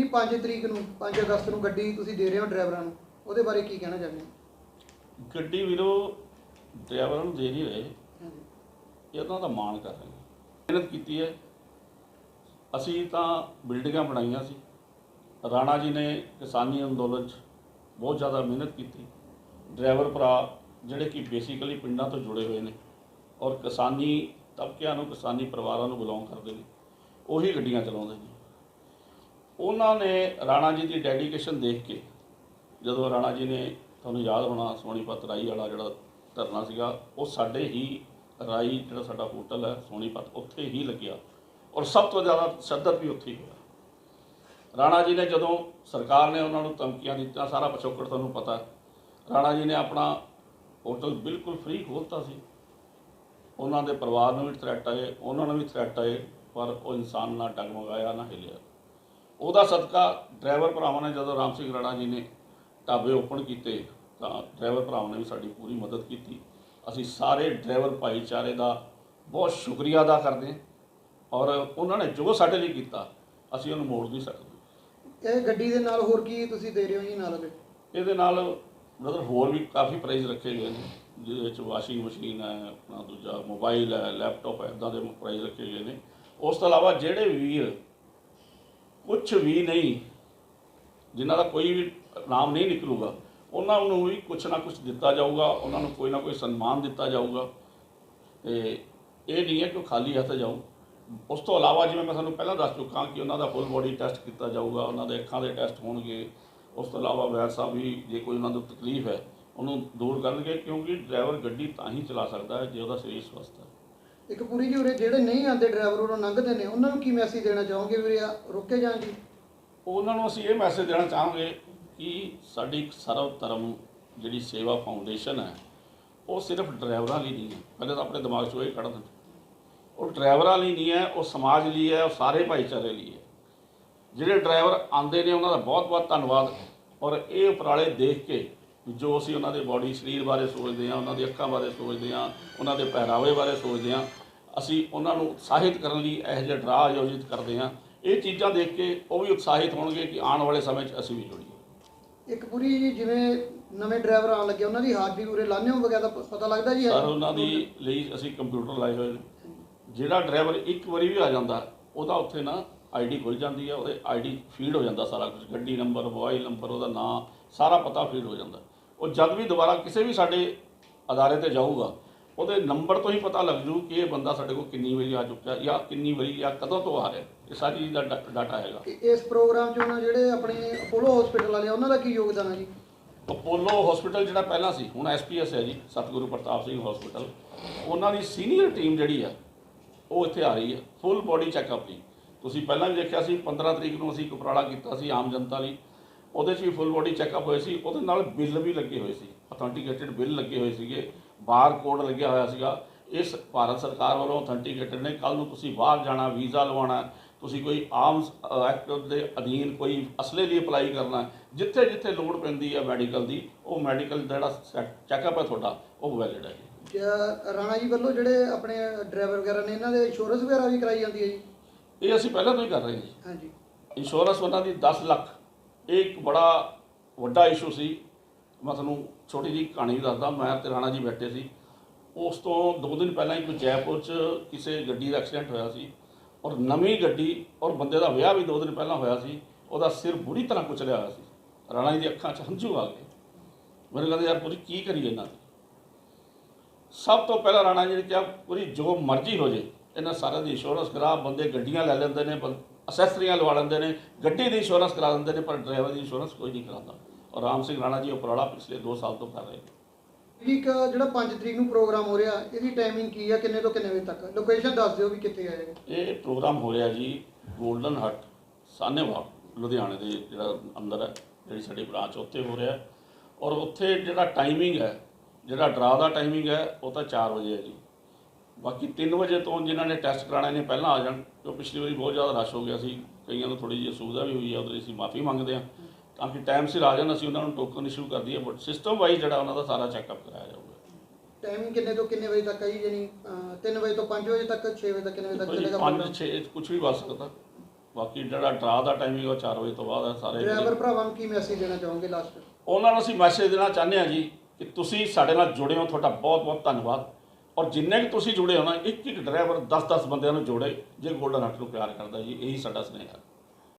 5 ਤਰੀਕ ਨੂੰ 5 ਅਗਸਤ ਨੂੰ ਗੱਡੀ ਤੁਸੀਂ ਦੇ ਰਹੇ ਹੋ ਡਰਾਈਵਰਾਂ ਨੂੰ ਉਹਦੇ ਬਾਰੇ ਕੀ ਕਹਿਣਾ ਚਾਹੁੰਦੇ ਹੋ? ਗੱਡੀ ਵੀਰੋ ਡਰਾਈਵਰਾਂ ਨੂੰ ਦੇ ਨਹੀਂ ਰਹੇ। ਇਹ ਉਹਨਾਂ ਦਾ ਮਾਣ ਕਰ ਰਹੇ ਨੇ। ਮਿਹਨਤ ਕੀਤੀ ਹੈ। ਅਸੀਂ ਤਾਂ ਬਿਲਡਿੰਗਾਂ ਬਣਾਈਆਂ ਸੀ। ਰਾਣਾ ਜੀ ਨੇ ਕਿਸਾਨੀ ਅੰਦੋਲਨ 'ਚ ਬਹੁਤ ਜ਼ਿਆਦਾ ਮਿਹਨਤ ਕੀਤੀ। ਡਰਾਈਵਰ ਭਰਾ ਜਿਹੜੇ ਕਿ ਬੇਸਿਕਲੀ ਪਿੰਡਾਂ ਤੋਂ ਜੁੜੇ ਹੋਏ ਨੇ ਔਰ ਕਿਸਾਨੀ ਤਬਕਿਆਂ ਨੂੰ ਕਿਸਾਨੀ ਪਰਿਵਾਰਾਂ ਨੂੰ ਬਿਲੋਂਗ ਕਰਦੇ ਨੇ ਉਹੀ ਗੱਡੀਆਂ ਚਲਾਉਂਦੇ ਨੇ। ਉਹਨਾਂ ਨੇ ਰਾਣਾ ਜੀ ਦੀ ਡੈਡੀਕੇਸ਼ਨ ਦੇਖ ਕੇ, ਜਦੋਂ ਰਾਣਾ ਜੀ ਨੇ ਤੁਹਾਨੂੰ ਯਾਦ ਹੋਣਾ, ਸੋਨੀਪਤ ਰਾਈ ਵਾਲਾ ਜਿਹੜਾ ਧਰਨਾ ਸੀਗਾ, ਉਹ ਸਾਡੇ ਹੀ ਰਾਈ ਜਿਹੜਾ ਸਾਡਾ ਹੋਟਲ ਹੈ, ਸੋਨੀਪਤ ਉੱਥੇ ਹੀ ਲੱਗਿਆ ਔਰ ਸਭ ਤੋਂ ਜ਼ਿਆਦਾ ਸ਼ੱਦਤ ਵੀ ਉੱਥੇ ਹੀ ਹੋਇਆ। ਰਾਣਾ ਜੀ ਨੇ ਜਦੋਂ ਸਰਕਾਰ ਨੇ ਉਹਨਾਂ ਨੂੰ ਧਮਕੀਆਂ ਦਿੱਤੀਆਂ, ਸਾਰਾ ਪਿਛੋਕੜ ਤੁਹਾਨੂੰ ਪਤਾ ਰਾਣਾ ਜੀ ਨੇ ਆਪਣਾ ਹੋਟਲ ਬਿਲਕੁਲ ਫ੍ਰੀ ਖੋਲ੍ਹਤਾ ਸੀ। ਉਹਨਾਂ ਦੇ ਪਰਿਵਾਰ ਨੂੰ ਵੀ ਥ੍ਰੈਟ ਆਏ, ਉਹਨਾਂ ਨੂੰ ਵੀ ਥ੍ਰੈਟ ਆਏ, ਪਰ ਉਹ ਇਨਸਾਨ ਨਾ ਡਗਮਗਾਇਆ, ਨਾ ਹਿਲਿਆ। ਉਹਦਾ ਸਦਕਾ ਡਰਾਈਵਰ ਭਰਾਵਾਂ ਨੇ ਜਦੋਂ ਰਾਮ ਸਿੰਘ ਰਾਣਾ ਜੀ ਨੇ ਢਾਬੇ ਓਪਨ ਕੀਤੇ ਤਾਂ ਡਰਾਈਵਰ ਭਰਾਵਾਂ ਨੇ ਵੀ ਸਾਡੀ ਪੂਰੀ ਮਦਦ ਕੀਤੀ। ਅਸੀਂ ਸਾਰੇ ਡਰਾਈਵਰ ਭਾਈਚਾਰੇ ਦਾ ਬਹੁਤ ਸ਼ੁਕਰੀਆ ਅਦਾ ਕਰਦੇ ਹਾਂ ਔਰ ਉਹਨਾਂ ਨੇ ਜੋ ਸਾਡੇ ਲਈ ਕੀਤਾ ਅਸੀਂ ਉਹਨੂੰ ਮੋੜ ਨਹੀਂ ਸਕਦੇ। ਇਹ ਗੱਡੀ ਦੇ ਨਾਲ ਹੋਰ ਕੀ ਤੁਸੀਂ ਦੇ ਰਹੇ ਹੋ ਜੀ ਨਾਲ ਇਹਦੇ ਨਾਲ ਮਤਲਬ ਹੋਰ ਵੀ ਕਾਫੀ ਪ੍ਰਾਈਜ਼ ਰੱਖੇ ਗਏ ਨੇ ਜਿਹਦੇ ਵਿੱਚ ਵਾਸ਼ਿੰਗ ਮਸ਼ੀਨ ਹੈ ਆਪਣਾ ਦੂਜਾ ਮੋਬਾਈਲ ਹੈ ਲੈਪਟਾਪ ਹੈ ਇਦਾਂ ਦੇ ਪ੍ਰਾਈਜ਼ ਰੱਖੇ ਗਏ ਨੇ। ਉਸ ਤੋਂ ਇਲਾਵਾ ਜਿਹੜੇ ਵੀਰ ਕੁਝ ਵੀ ਨਹੀਂ, ਜਿਨ੍ਹਾਂ ਦਾ ਕੋਈ ਵੀ ਨਾਮ ਨਹੀਂ ਨਿਕਲੂਗਾ, ਉਹਨਾਂ ਨੂੰ ਵੀ ਕੁਝ ਨਾ ਕੁਝ ਦਿੱਤਾ ਜਾਊਗਾ, ਉਹਨਾਂ ਨੂੰ ਕੋਈ ਨਾ ਕੋਈ ਸਨਮਾਨ ਦਿੱਤਾ ਜਾਊਗਾ। ਤੇ ਇਹ ਨਹੀਂ ਹੈ ਕਿ ਉਹ ਖਾਲੀ ਹੱਥ ਜਾਊ। ਉਸ ਤੋਂ ਇਲਾਵਾ ਜਿਵੇਂ ਮੈਂ ਤੁਹਾਨੂੰ ਪਹਿਲਾਂ ਦੱਸ ਚੁੱਕਾ ਕਿ ਉਹਨਾਂ ਦਾ ਫੁੱਲ ਬੋਡੀ ਟੈਸਟ ਕੀਤਾ ਜਾਊਗਾ, ਉਹਨਾਂ ਦੇ ਅੱਖਾਂ ਦੇ ਟੈਸਟ ਹੋਣਗੇ। ਉਸ ਤੋਂ ਇਲਾਵਾ ਵੈਦ ਸਾਹਿਬ ਵੀ ਜੇ ਕੋਈ ਉਹਨਾਂ ਨੂੰ ਤਕਲੀਫ ਹੈ, ਉਹਨੂੰ ਦੂਰ ਕਰਨਗੇ, ਕਿਉਂਕਿ ਡਰਾਈਵਰ ਗੱਡੀ ਤਾਂ ਹੀ ਚਲਾ ਸਕਦਾ ਹੈ ਜੇ ਉਹਦਾ ਸਰੀਰ ਸਵਸਥ ਹੈ। ਇੱਕ ਪੂਰੀ ਜੀ ਉਰੇ ਜਿਹੜੇ ਨਹੀਂ ਆਉਂਦੇ ਡਰਾਈਵਰ ਉਹ ਲੰਘਦੇ ਨੇ, ਉਹਨਾਂ ਨੂੰ ਕੀ ਮੈਸੇਜ ਦੇਣਾ ਚਾਹੋਗੇ ਵੀਰੇ? ਰੋਕੇ ਰੁਕੇ ਜਾਣ ਜੀ। ਉਹਨਾਂ ਨੂੰ ਅਸੀਂ ਇਹ ਮੈਸੇਜ ਦੇਣਾ ਚਾਹਾਂਗੇ ਕਿ ਸਾਡੀ ਸਰਵ ਧਰਮ ਜਿਹੜੀ ਸੇਵਾ ਫਾਊਂਡੇਸ਼ਨ ਹੈ, ਉਹ ਸਿਰਫ ਡਰਾਈਵਰਾਂ ਲਈ ਨਹੀਂ ਹੈ। ਪਹਿਲੇ ਤਾਂ ਆਪਣੇ ਦਿਮਾਗ 'ਚੋਂ ਇਹ ਕੱਢ ਦਿੰਦੇ। ਉਹ ਡਰਾਈਵਰਾਂ ਲਈ ਨਹੀਂ ਹੈ, ਉਹ ਸਮਾਜ ਲਈ ਹੈ, ਉਹ ਸਾਰੇ ਭਾਈਚਾਰੇ ਲਈ ਹੈ। ਜਿਹੜੇ ਡਰਾਈਵਰ ਆਉਂਦੇ ਨੇ, ਉਹਨਾਂ ਦਾ ਬਹੁਤ-ਬਹੁਤ ਧੰਨਵਾਦ। ਔਰ ਇਹ ਉਪਰਾਲੇ ਦੇਖ ਕੇ ਜੋ ਅਸੀਂ ਉਹਨਾਂ ਦੇ ਬਾਡੀ ਸਰੀਰ ਬਾਰੇ ਸੋਚਦੇ ਹਾਂ ਉਹਨਾਂ ਦੀ ਅੱਖਾਂ ਬਾਰੇ ਸੋਚਦੇ ਹਾਂ ਉਹਨਾਂ ਦੇ ਪਹਿਰਾਵੇ ਬਾਰੇ ਸੋਚਦੇ ਹਾਂ ਅਸੀਂ ਉਹਨਾਂ ਨੂੰ ਉਤਸ਼ਾਹਿਤ ਕਰਨ ਲਈ ਇਹੋ ਜਿਹੇ ਡਰਾ ਆਯੋਜਿਤ ਕਰਦੇ ਹਾਂ। ਇਹ ਚੀਜ਼ਾਂ ਦੇਖ ਕੇ ਉਹ ਵੀ ਉਤਸ਼ਾਹਿਤ ਹੋਣਗੇ ਕਿ ਆਉਣ ਵਾਲੇ ਸਮੇਂ 'ਚ ਅਸੀਂ ਵੀ ਜੁੜੀਏ। ਇੱਕ ਪੂਰੀ ਜੀ ਜਿਵੇਂ ਨਵੇਂ ਡਰਾਈਵਰ ਆਉਣ ਲੱਗੇ ਉਹਨਾਂ ਦੀ ਹਾਜ਼ਰੀ ਉਰੇ ਲਾਣੇ ਹੋ ਵਗੈਰਾ ਪਤਾ ਲੱਗਦਾ ਜੀ ਸਰ ਉਹਨਾਂ ਦੀ ਲਈ ਅਸੀਂ ਕੰਪਿਊਟਰ ਲਾਏ ਹੋਏ ਨੇ। ਜਿਹੜਾ ਡਰਾਈਵਰ ਇੱਕ ਵਾਰੀ ਵੀ ਆ ਜਾਂਦਾ ਉਹਦਾ ਉੱਥੇ ਨਾ ਆਈਡੀ ਖੁੱਲ ਜਾਂਦੀ ਹੈ ਉਹਦੇ ਆਈਡੀ ਫੀਡ ਹੋ ਜਾਂਦਾ ਸਾਰਾ ਕੁਝ ਗੱਡੀ ਨੰਬਰ ਮੋਬਾਈਲ ਨੰਬਰ ਉਹਦਾ ਨਾਂ ਸਾਰਾ ਪਤਾ ਫੀਡ ਹੋ ਜਾਂਦਾ। ਉਹ ਜਦ ਵੀ ਦੁਬਾਰਾ ਕਿਸੇ ਵੀ ਸਾਡੇ ਅਦਾਰੇ ਤੇ ਜਾਊਗਾ ਉਹਦੇ ਨੰਬਰ ਤੋਂ ਹੀ ਪਤਾ ਲੱਗ ਜੂ ਕਿ ਇਹ ਬੰਦਾ ਸਾਡੇ ਕੋਲ ਕਿੰਨੀ ਵਾਰੀ ਆ ਚੁੱਕਿਆ ਜਾਂ ਕਿੰਨੀ ਵਾਰੀ ਜਾਂ ਕਦੋਂ ਤੋਂ ਆ ਰਿਹਾ। ਇਹ ਸਾਰੀ ਚੀਜ਼ ਦਾ ਡਾਟਾ ਹੈਗਾ। ਇਸ ਪ੍ਰੋਗਰਾਮ 'ਚ ਉਹਨਾਂ ਜਿਹੜੇ ਆਪਣੇ ਅਪੋਲੋ ਹਸਪੀਟਲ ਵਾਲੇ ਉਹਨਾਂ ਦਾ ਕੀ ਯੋਗਦਾਨ ਹੈ ਜੀ? ਅਪੋਲੋ ਹਸਪੀਟਲ ਜਿਹੜਾ ਪਹਿਲਾਂ ਸੀ ਹੁਣ ਐਸਪੀਐਸ ਹੈ ਜੀ ਸਤਿਗੁਰੂ ਪ੍ਰਤਾਪ ਸਿੰਘ ਹਸਪੀਟਲ ਉਹਨਾਂ ਦੀ ਸੀਨੀਅਰ ਟੀਮ ਜਿਹੜੀ ਆ ਉਹ ਇੱਥੇ ਆ ਰਹੀ ਹੈ ਫੁੱਲ ਬੋਡੀ ਚੈੱਕਅਪ ਲਈ ਤੁਸੀਂ ਪਹਿਲਾਂ ਵੀ ਦੇਖਿਆ ਸੀ 15 ਤਰੀਕ ਨੂੰ ਅਸੀਂ ਇੱਕ ਉਪਰਾਲਾ ਕੀਤਾ ਸੀ ਆਮ ਜਨਤਾ ਲਈ ਉਹਦੇ 'ਚ ਵੀ ਫੁੱਲ ਬੋਡੀ ਚੈੱਕਅਪ ਹੋਏ ਸੀ ਉਹਦੇ ਨਾਲ ਬਿੱਲ ਵੀ ਲੱਗੇ ਹੋਏ ਸੀ ਅਥੈਂਟੀਕੇਟਡ ਬਿੱਲ ਲੱਗੇ ਹੋਏ ਸੀਗੇ ਬਾਰ ਕੋਡ ਲੱਗਿਆ ਹੋਇਆ ਸੀਗਾ। ਇਸ ਭਾਰਤ ਸਰਕਾਰ ਵੱਲੋਂ ਅਥੈਂਟੀਕੇਟਡ ਨੇ ਕੱਲ ਨੂੰ ਤੁਸੀਂ ਬਾਹਰ ਜਾਣਾ ਵੀਜ਼ਾ ਲਵਾਉਣਾ ਤੁਸੀਂ ਕੋਈ ਆਮ ਐਕਟ ਦੇ ਅਧੀਨ ਕੋਈ ਅਸਲੇ ਲਈ ਅਪਲਾਈ ਕਰਨਾ ਜਿੱਥੇ ਜਿੱਥੇ ਲੋੜ ਪੈਂਦੀ ਹੈ ਮੈਡੀਕਲ ਦੀ ਉਹ ਮੈਡੀਕਲ ਜਿਹੜਾ ਚੈੱਕਅਪ ਹੈ ਤੁਹਾਡਾ ਉਹ ਵੈਲਿਡ ਹੈ ਜੀ। ਜਾਂ ਰਾਣਾ ਜੀ ਵੱਲੋਂ ਜਿਹੜੇ ਆਪਣੇ ਡਰਾਈਵਰ ਵਗੈਰਾ ਨੇ ਇਹਨਾਂ ਦੇ ਇੰਸ਼ੋਰੈਂਸ ਵਗੈਰਾ ਵੀ ਕਰਾਈ ਜਾਂਦੀ ਹੈ ਜੀ? ਇਹ ਅਸੀਂ ਪਹਿਲਾਂ ਤੋਂ ਹੀ ਕਰ ਰਹੇ ਹਾਂ ਜੀ। ਹਾਂਜੀ। ਇੰਸ਼ੋਰੈਂਸ ਉਹਨਾਂ ਦੀ 10 ਲੱਖ ਇਹ ਇੱਕ ਬੜਾ ਵੱਡਾ ਇਸ਼ੂ ਸੀ। ਮੈਂ ਤੁਹਾਨੂੰ ਛੋਟੀ ਜਿਹੀ ਕਹਾਣੀ ਦੱਸਦਾ। ਮੈਂ ਤੇ ਰਾਣਾ ਜੀ ਬੈਠੇ ਸੀ। ਉਸ ਤੋਂ ਦੋ ਦਿਨ ਪਹਿਲਾਂ ਹੀ ਕੋਈ ਜੈਪੁਰ 'ਚ ਕਿਸੇ ਗੱਡੀ ਦਾ ਐਕਸੀਡੈਂਟ ਹੋਇਆ ਸੀ ਔਰ ਨਵੀਂ ਗੱਡੀ ਔਰ ਬੰਦੇ ਦਾ ਵਿਆਹ ਵੀ ਦੋ ਦਿਨ ਪਹਿਲਾਂ ਹੋਇਆ ਸੀ। ਉਹਦਾ ਸਿਰ ਬੁਰੀ ਤਰ੍ਹਾਂ ਕੁਚਲਿਆ ਹੋਇਆ ਸੀ। ਰਾਣਾ ਜੀ ਦੀ ਅੱਖਾਂ 'ਚ ਹੰਝੂ ਆ ਗਏ। ਮੈਨੂੰ ਕਹਿੰਦੇ, ਯਾਰ ਪੂਰੀ ਕੀ ਕਰੀਏ ਇਹਨਾਂ ਦੀ ਸਭ ਤੋਂ ਪਹਿਲਾਂ ਰਾਣਾ ਜੀ ਨੇ ਕਿਹਾ ਪੂਰੀ ਜੋ ਮਰਜ਼ੀ ਹੋ ਜੇ, ਇਹਨਾਂ ਸਾਰਿਆਂ ਦੀ ਇੰਸ਼ੋਰੈਂਸ ਕਰਾ, ਬੰਦੇ ਗੱਡੀਆਂ ਲੈ ਲੈਂਦੇ ਨੇ ਅਸੈਸਰੀਆਂ ਲਵਾ ਲੈਂਦੇ ਨੇ ਗੱਡੀ ਦੀ ਇੰਸ਼ੋਰੈਂਸ ਕਰਾ ਦਿੰਦੇ ਨੇ ਪਰ ਡਰਾਈਵਰ ਦੀ ਇੰਸ਼ੋਰੈਂਸ ਕੋਈ ਨਹੀਂ ਕਰਾਉਂਦਾ। ਔਰ ਰਾਮ ਸਿੰਘ ਰਾਣਾ ਜੀ ਉਪਰਾਲਾ ਪਿਛਲੇ 2 ਸਾਲ ਤੋਂ ਕਰ ਰਹੇ ਨੇ। ਇੱਕ ਜਿਹੜਾ 5 ਤਰੀਕ ਨੂੰ ਪ੍ਰੋਗਰਾਮ ਹੋ ਰਿਹਾ ਇਹਦੀ ਟਾਈਮਿੰਗ ਕੀ ਹੈ ਕਿੰਨੇ ਤੋਂ ਕਿੰਨੇ ਵਜੇ ਤੱਕ? ਲੋਕੇਸ਼ਨ ਦੱਸ ਦਿਓ ਵੀ ਕਿੱਥੇ ਆਏਗਾ ਇਹ। ਪ੍ਰੋਗਰਾਮ ਹੋ ਰਿਹਾ ਜੀ 골ਡਨ ਹਟ ਸਾਨੇਵਾਲ ਲੁਧਿਆਣੇ ਦੇ ਜਿਹੜਾ ਅੰਦਰ ਹੈ ਜਿਹੜੀ ਸਾਡੀ ਬ੍ਰਾਂਚ ਉੱਥੇ ਹੋ ਰਿਹਾ। ਹੈ। ਔਰ ਉੱਥੇ ਜਿਹੜਾ ਟਾਈਮਿੰਗ ਹੈ ਜਿਹੜਾ ਡਰਾ ਦਾ ਟਾਈਮਿੰਗ ਹੈ ਉਹ ਤਾਂ 4 ਵਜੇ ਹੈ ਜੀ। ਬਾਕੀ 3 ਵਜੇ ਤੋਂ ਜਿਨ੍ਹਾਂ ਨੇ ਟੈਸਟ ਕਰਾਣੇ ਨੇ ਪਹਿਲਾਂ ਆ ਜਾਣ ਕਿਉਂ ਪਿਛਲੀ ਵਾਰੀ ਬਹੁਤ ਜ਼ਿਆਦਾ ਰਸ਼ ਹੋ ਗਿਆ ਸੀ ਕਈਆਂ ਨੂੰ ਥੋੜੀ ਜਿਹੀ ਅਸੁਵਿਧਾ ਵੀ ਹੋਈ ਹੈ ਉਹਦੇ ਲਈ ਅਸੀਂ ਮਾਫੀ ਮੰਗਦੇ ਹਾਂ। ਤਾਂ ਕਿ ਟਾਈਮ ਸਿਰ ਆ ਜਾਣ ਅਸੀਂ ਉਹਨਾਂ ਨੂੰ ਟੋਕਨ ਇਸ਼ੂ ਕਰ ਦਈਏ ਬਟ ਸਿਸਟਮ ਵਾਈਜ਼ ਜਿਹੜਾ ਉਹਨਾਂ ਦਾ ਸਾਰਾ ਚੈੱਕਅਪ ਕਰਾਇਆ ਜਾਊਗਾ। ਟਾਈਮਿੰਗ ਕਿੰਨੇ ਤੋਂ ਕਿੰਨੇ ਵਜੇ ਤੱਕ ਹੈ ਜੀ ਯਾਨੀ 3 ਵਜੇ ਤੋਂ 5 ਵਜੇ ਤੱਕ 6 ਵਜੇ ਤੱਕ ਕਿੰਨੇ ਵਜੇ ਤੱਕ ਚੱਲੇਗਾ 5 program? 6 ਕੁਝ ਵੀ ਵੱਜ ਸਕਦਾ। ਬਾਕੀ ਜਿਹੜਾ ਡਰਾ ਦਾ ਟਾਈਮਿੰਗ ਉਹ 4 ਵਜੇ ਤੋਂ ਬਾਅਦ ਹੈ ਸਾਰੇ ਡਰਾਈਵਰ ਭਰਾਵਾਂ ਨੂੰ ਕੀ ਮੈਸੇਜ ਦੇਣਾ ਚਾਹੋਗੇ ਲਾਸਟ ਉਹਨਾਂ ਨੂੰ ਅਸੀਂ ਮੈਸੇਜ ਦੇਣਾ ਚਾਹੁੰਦੇ ਹਾਂ ਜੀ ਕਿ ਤੁਸੀਂ ਸਾਡੇ ਨਾਲ ਜੁੜੇ ਹੋ ਤੁਹਾਡਾ ਬਹੁਤ ਬਹੁਤ ਧੰਨਵਾਦ। ਔਰ ਜਿੰਨੇ ਕਿ ਤੁਸੀਂ ਜੁੜੇ ਹੋ ਨਾ, ਇੱਕ ਇੱਕ ਡਰਾਈਵਰ 10-10 ਬੰਦਿਆਂ ਨੂੰ ਜੋੜੇ, ਜੇ ਗੋਲਡਨ ਹੱਟ ਨੂੰ ਪਿਆਰ ਕਰਦਾ ਜੀ, ਇਹੀ ਸਾਡਾ ਸੁਨੇਹਾ